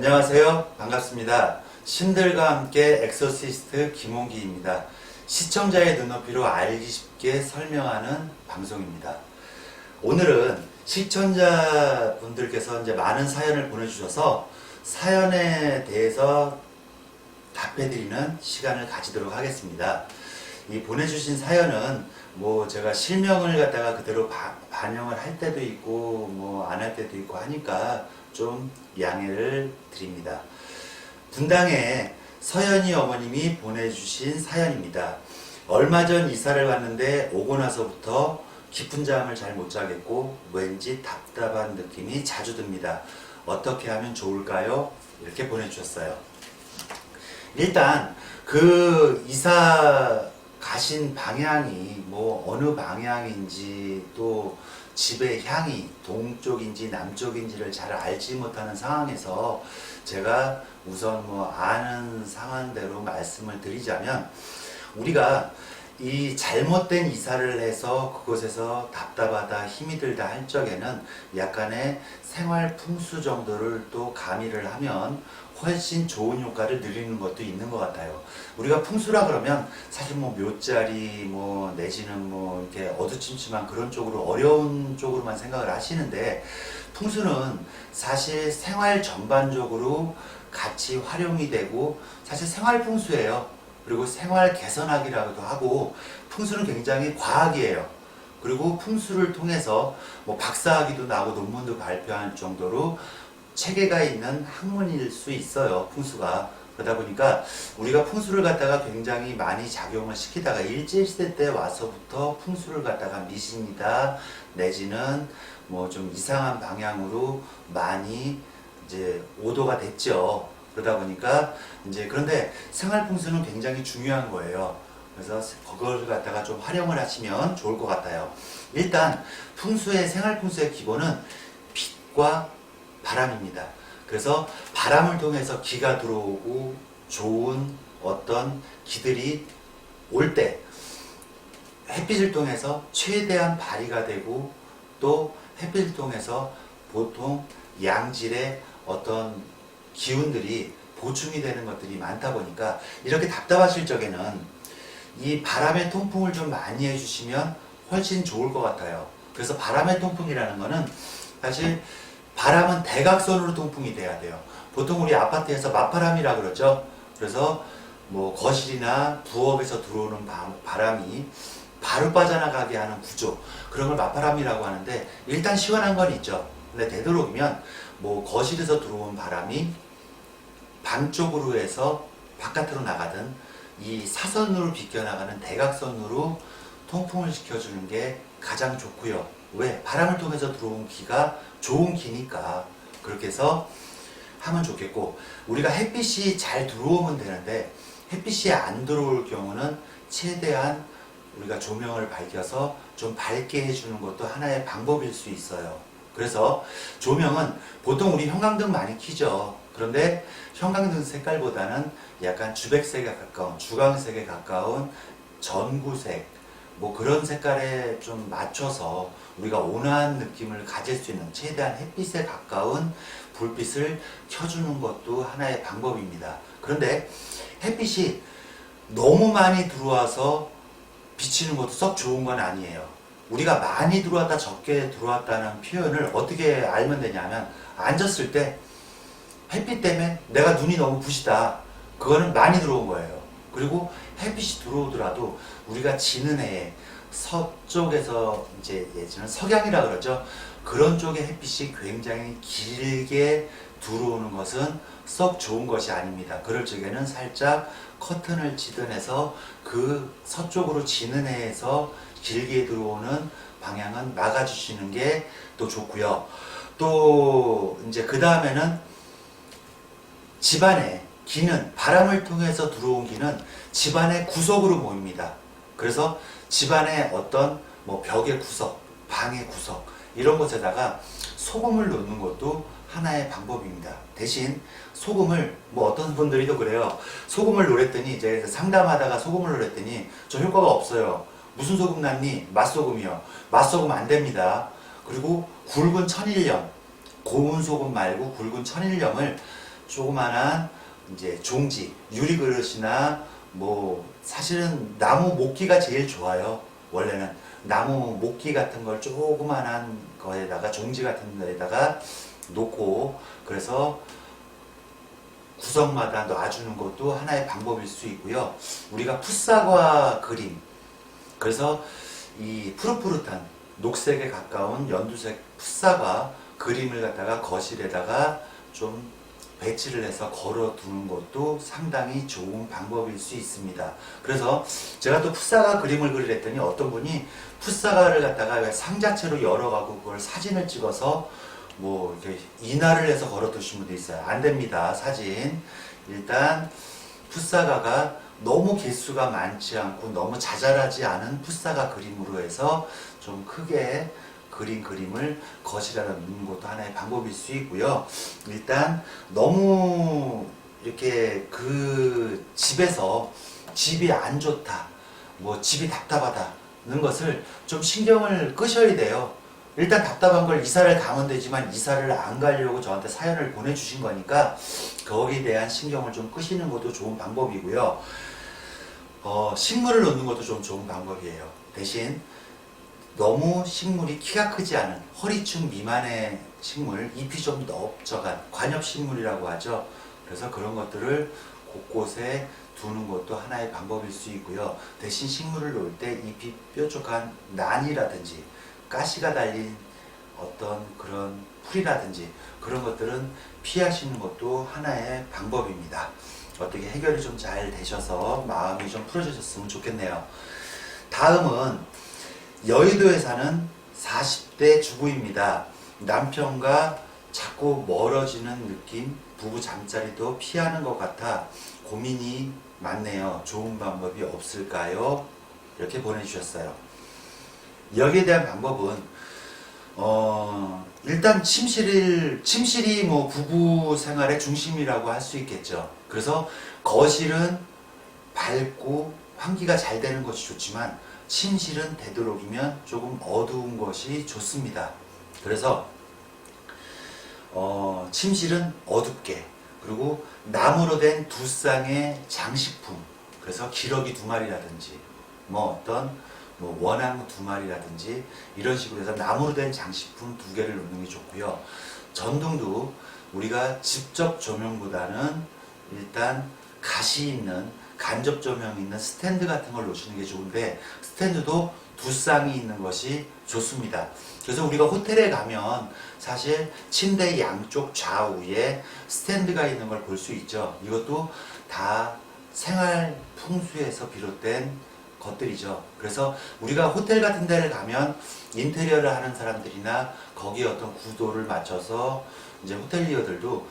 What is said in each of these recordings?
안녕하세요. 반갑습니다. 신들과 함께 엑소시스트 김홍기입니다. 시청자의 눈높이로 알기 쉽게 설명하는 방송입니다. 오늘은 시청자분들께서 이제 많은 사연을 보내주셔서 사연에 대해서 답해드리는 시간을 가지도록 하겠습니다. 이 보내주신 사연은 뭐 제가 실명을 갖다가 그대로 바- 반영을 할 때도 있고 뭐 안 할 때도 있고 하니까 좀 양해를 드립니다. 분당에 서연이 어머님이 보내주신 사연입니다. 얼마 전 이사를 왔는데 오고 나서부터 깊은 잠을 잘 못 자겠고 왠지 답답한 느낌이 자주 듭니다. 어떻게 하면 좋을까요? 이렇게 보내주셨어요. 일단 그 이사 가신 방향이 뭐 어느 방향인지 또 집의 향이 동쪽인지 남쪽인지를 잘 알지 못하는 상황에서 제가 우선 뭐 아는 상황대로 말씀을 드리자면 우리가 이 잘못된 이사를 해서 그곳에서 답답하다 힘이 들다 할 적에는 약간의 생활 풍수 정도를 또 가미를 하면 훨씬 좋은 효과를 누리는 것도 있는 것 같아요. 우리가 풍수라 그러면 사실 뭐 묘자리 뭐 내지는 뭐 이렇게 어두침침한 그런 쪽으로 어려운 쪽으로만 생각을 하시는데 풍수는 사실 생활 전반적으로 같이 활용이 되고 사실 생활 풍수예요. 그리고 생활 개선학이라고도 하고 풍수는 굉장히 과학이에요. 그리고 풍수를 통해서 뭐 박사학위도 나고 논문도 발표할 정도로 체계가 있는 학문일 수 있어요. 풍수가. 그러다 보니까 우리가 풍수를 갖다가 굉장히 많이 작용을 시키다가 일제시대 때 와서부터 풍수를 갖다가 미신이다 내지는 뭐 좀 이상한 방향으로 많이 이제 오도가 됐죠. 그러다 보니까 이제 그런데 생활 풍수는 굉장히 중요한 거예요. 그래서 그걸 갖다가 좀 활용을 하시면 좋을 것 같아요. 일단 풍수의 생활 풍수의 기본은 빛과 바람입니다. 그래서 바람을 통해서 기가 들어오고 좋은 어떤 기들이 올 때 햇빛을 통해서 최대한 발휘가 되고 또 햇빛을 통해서 보통 양질의 어떤 기운들이 보충이 되는 것들이 많다 보니까 이렇게 답답하실 적에는 이 바람의 통풍을 좀 많이 해주시면 훨씬 좋을 것 같아요. 그래서 바람의 통풍이라는 거는 사실 바람은 대각선으로 통풍이 돼야 돼요. 보통 우리 아파트에서 맞바람이라 그러죠. 그래서 뭐 거실이나 부엌에서 들어오는 바, 바람이 바로 빠져나가게 하는 구조 그런 걸 맞바람이라고 하는데 일단 시원한 건 있죠. 근데 되도록이면 뭐 거실에서 들어온 바람이 방 쪽으로 해서 바깥으로 나가든 이 사선으로 비껴나가는 대각선으로 통풍을 시켜주는 게 가장 좋고요. 왜? 바람을 통해서 들어온 기가 좋은 기니까 그렇게 해서 하면 좋겠고 우리가 햇빛이 잘 들어오면 되는데 햇빛이 안 들어올 경우는 최대한 우리가 조명을 밝혀서 좀 밝게 해주는 것도 하나의 방법일 수 있어요. 그래서 조명은 보통 우리 형광등 많이 켜죠. 그런데 형광등 색깔보다는 약간 주백색에 가까운 주광색에 가까운 전구색 뭐 그런 색깔에 좀 맞춰서 우리가 온화한 느낌을 가질 수 있는 최대한 햇빛에 가까운 불빛을 켜주는 것도 하나의 방법입니다. 그런데 햇빛이 너무 많이 들어와서 비치는 것도 썩 좋은 건 아니에요. 우리가 많이 들어왔다 적게 들어왔다는 표현을 어떻게 알면 되냐면 앉았을 때 햇빛 때문에 내가 눈이 너무 부시다. 그거는 많이 들어온 거예요. 그리고 햇빛이 들어오더라도 우리가 지는 해에 서쪽에서 이제 예전에 석양이라 그러죠. 그런 쪽에 햇빛이 굉장히 길게 들어오는 것은 썩 좋은 것이 아닙니다. 그럴 적에는 살짝 커튼을 치든 해서 그 서쪽으로 지는 해에서 길게 들어오는 방향은 막아주시는 게 또 좋고요. 또 이제 그 다음에는 집안에 기는 바람을 통해서 들어온 기는 집안의 구석으로 모입니다. 그래서 집안의 어떤 뭐 벽의 구석, 방의 구석 이런 곳에다가 소금을 넣는 것도 하나의 방법입니다. 대신 소금을 뭐 어떤 분들이도 그래요. 소금을 노랬더니 이제 상담하다가 소금을 노랬더니 저 효과가 없어요. 무슨 소금 났니? 맛소금이요. 맛소금 안 됩니다. 그리고 굵은 천일염, 고운 소금 말고 굵은 천일염을 조그만한 이제 종지, 유리 그릇이나 뭐 사실은 나무 목기가 제일 좋아요. 원래는 나무 목기 같은 걸 조그만한 거에다가 종지 같은 거에다가 놓고 그래서 구석마다 놔주는 것도 하나의 방법일 수 있고요. 우리가 풋사과 그림 그래서 이 푸릇푸릇한 녹색에 가까운 연두색 풋사과 그림을 갖다가 거실에다가 좀 배치를 해서 걸어 두는 것도 상당히 좋은 방법일 수 있습니다. 그래서 제가 또 풋사과 그림을 그리랬더니 어떤 분이 풋사과를 갖다가 왜 상자채로 열어가고 그걸 사진을 찍어서 뭐 이렇게 인화를 해서 걸어 두신 분도 있어요. 안 됩니다. 사진. 일단 풋사과가 너무 개수가 많지 않고 너무 자잘하지 않은 풋사과 그림으로 해서 좀 크게 그린 그림을 거실에다 놓는 것도 하나의 방법일 수 있고요. 일단 너무 이렇게 그 집에서 집이 안 좋다, 뭐 집이 답답하다는 것을 좀 신경을 끄셔야 돼요. 일단 답답한 걸 이사를 가면 되지만 이사를 안 가려고 저한테 사연을 보내주신 거니까 거기에 대한 신경을 좀 끄시는 것도 좋은 방법이고요. 어, 식물을 놓는 것도 좀 좋은 방법이에요. 대신 너무 식물이 키가 크지 않은 허리춤 미만의 식물, 잎이 좀 넓적한 관엽식물이라고 하죠. 그래서 그런 것들을 곳곳에 두는 것도 하나의 방법일 수 있고요. 대신 식물을 놓을 때 잎이 뾰족한 난이라든지 가시가 달린 어떤 그런 풀이라든지 그런 것들은 피하시는 것도 하나의 방법입니다. 어떻게 해결이 좀 잘 되셔서 마음이 좀 풀어지셨으면 좋겠네요. 다음은 여의도에 사는 40대 주부입니다. 남편과 자꾸 멀어지는 느낌, 부부 잠자리도 피하는 것 같아 고민이 많네요. 좋은 방법이 없을까요? 이렇게 보내주셨어요. 여기에 대한 방법은 어, 일단 침실을 침실이 뭐 부부 생활의 중심이라고 할 수 있겠죠. 그래서 거실은 밝고 환기가 잘 되는 것이 좋지만 침실은 되도록이면 조금 어두운 것이 좋습니다. 그래서 어, 침실은 어둡게 그리고 나무로 된 두 쌍의 장식품 그래서 기러기 두 마리라든지 뭐 어떤 뭐 원앙 두 마리라든지 이런 식으로 해서 나무로 된 장식품 두 개를 놓는 게 좋고요. 전등도 우리가 직접 조명보다는 일단 가시 있는 간접 조명 있는 스탠드 같은 걸 놓으시는 게 좋은데 스탠드도 두 쌍이 있는 것이 좋습니다. 그래서 우리가 호텔에 가면 사실 침대 양쪽 좌우에 스탠드가 있는 걸 볼 수 있죠. 이것도 다 생활 풍수에서 비롯된 것들이죠. 그래서 우리가 호텔 같은 데를 가면 인테리어를 하는 사람들이나 거기에 어떤 구도를 맞춰서 이제 호텔리어들도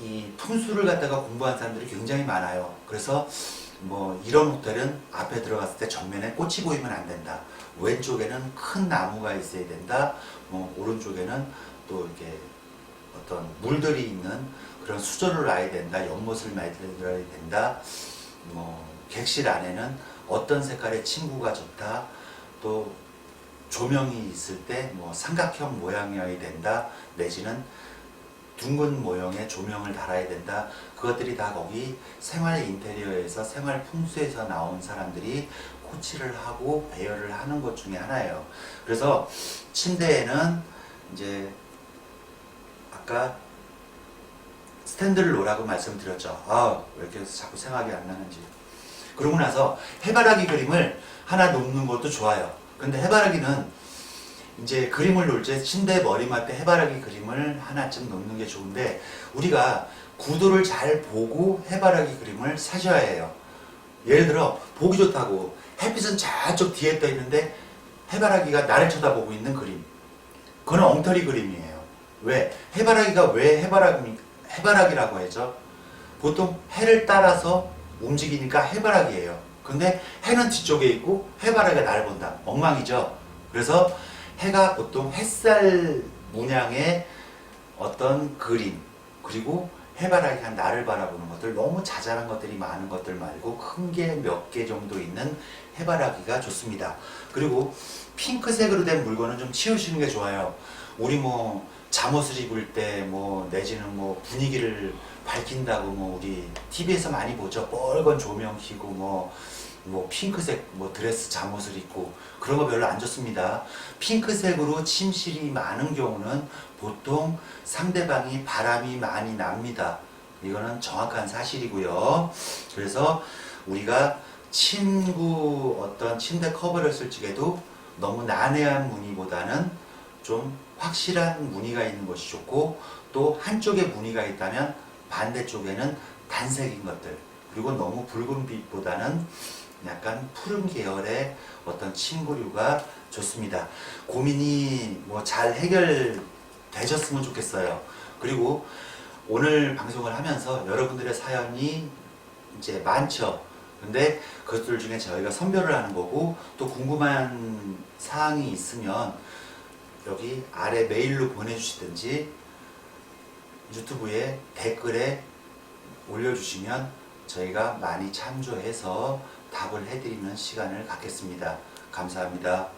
이 풍수를 갖다가 공부한 사람들이 굉장히 많아요. 그래서 뭐 이런 호텔은 앞에 들어갔을 때 정면에 꽃이 보이면 안 된다. 왼쪽에는 큰 나무가 있어야 된다. 뭐 오른쪽에는 또 이렇게 어떤 물들이 있는 그런 수조를 놔야 된다. 연못을 만들어야 된다. 뭐 객실 안에는 어떤 색깔의 침구가 좋다. 또 조명이 있을 때 뭐 삼각형 모양이어야 된다. 내지는 둥근 모형의 조명을 달아야 된다. 그것들이 다 거기 생활 인테리어에서 생활 풍수에서 나온 사람들이 코치를 하고 배열을 하는 것 중에 하나예요. 그래서 침대에는 이제 아까 스탠드를 놓으라고 말씀드렸죠. 아, 왜 이렇게 자꾸 생각이 안 나는지. 그러고 나서 해바라기 그림을 하나 놓는 것도 좋아요. 근데 해바라기는 이제 그림을 놓을 때 침대 머리맡에 해바라기 그림을 하나쯤 놓는 게 좋은데 우리가 구도를 잘 보고 해바라기 그림을 사셔야 해요. 예를 들어 보기 좋다고 햇빛은 저쪽 뒤에 떠 있는데 해바라기가 나를 쳐다보고 있는 그림. 그건 엉터리 그림이에요. 왜? 해바라기가 왜 해바라기, 해바라기라고 하죠? 보통 해를 따라서 움직이니까 해바라기예요. 근데 해는 뒤쪽에 있고 해바라기가 나를 본다. 엉망이죠. 그래서 해가 보통 햇살 문양의 어떤 그림 그리고 해바라기가 나를 바라보는 것들 너무 자잘한 것들이 많은 것들 말고 큰 게 몇 개 정도 있는 해바라기가 좋습니다. 그리고 핑크색으로 된 물건은 좀 치우시는 게 좋아요. 우리 뭐 잠옷을 입을 때 뭐 내지는 뭐 분위기를 밝힌다고 뭐 우리 TV에서 많이 보죠. 빨간 조명 켜고 뭐, 뭐 핑크색 뭐 드레스 잠옷을 입고 그런 거 별로 안 좋습니다. 핑크색으로 침실이 많은 경우는 보통 상대방이 바람이 많이 납니다. 이거는 정확한 사실이고요. 그래서 우리가 침구 어떤 침대 커버를 쓸 적에도 너무 난해한 무늬보다는 좀 확실한 무늬가 있는 것이 좋고 또 한쪽에 무늬가 있다면 반대쪽에는 단색인 것들 그리고 너무 붉은 빛보다는 약간 푸른 계열의 어떤 침구류가 좋습니다. 고민이 뭐 잘 해결되셨으면 좋겠어요. 그리고 오늘 방송을 하면서 여러분들의 사연이 이제 많죠. 근데 그것들 중에 저희가 선별을 하는 거고 또 궁금한 사항이 있으면 여기 아래 메일로 보내주시든지 유튜브에 댓글에 올려주시면 저희가 많이 참조해서 답을 해드리는 시간을 갖겠습니다. 감사합니다.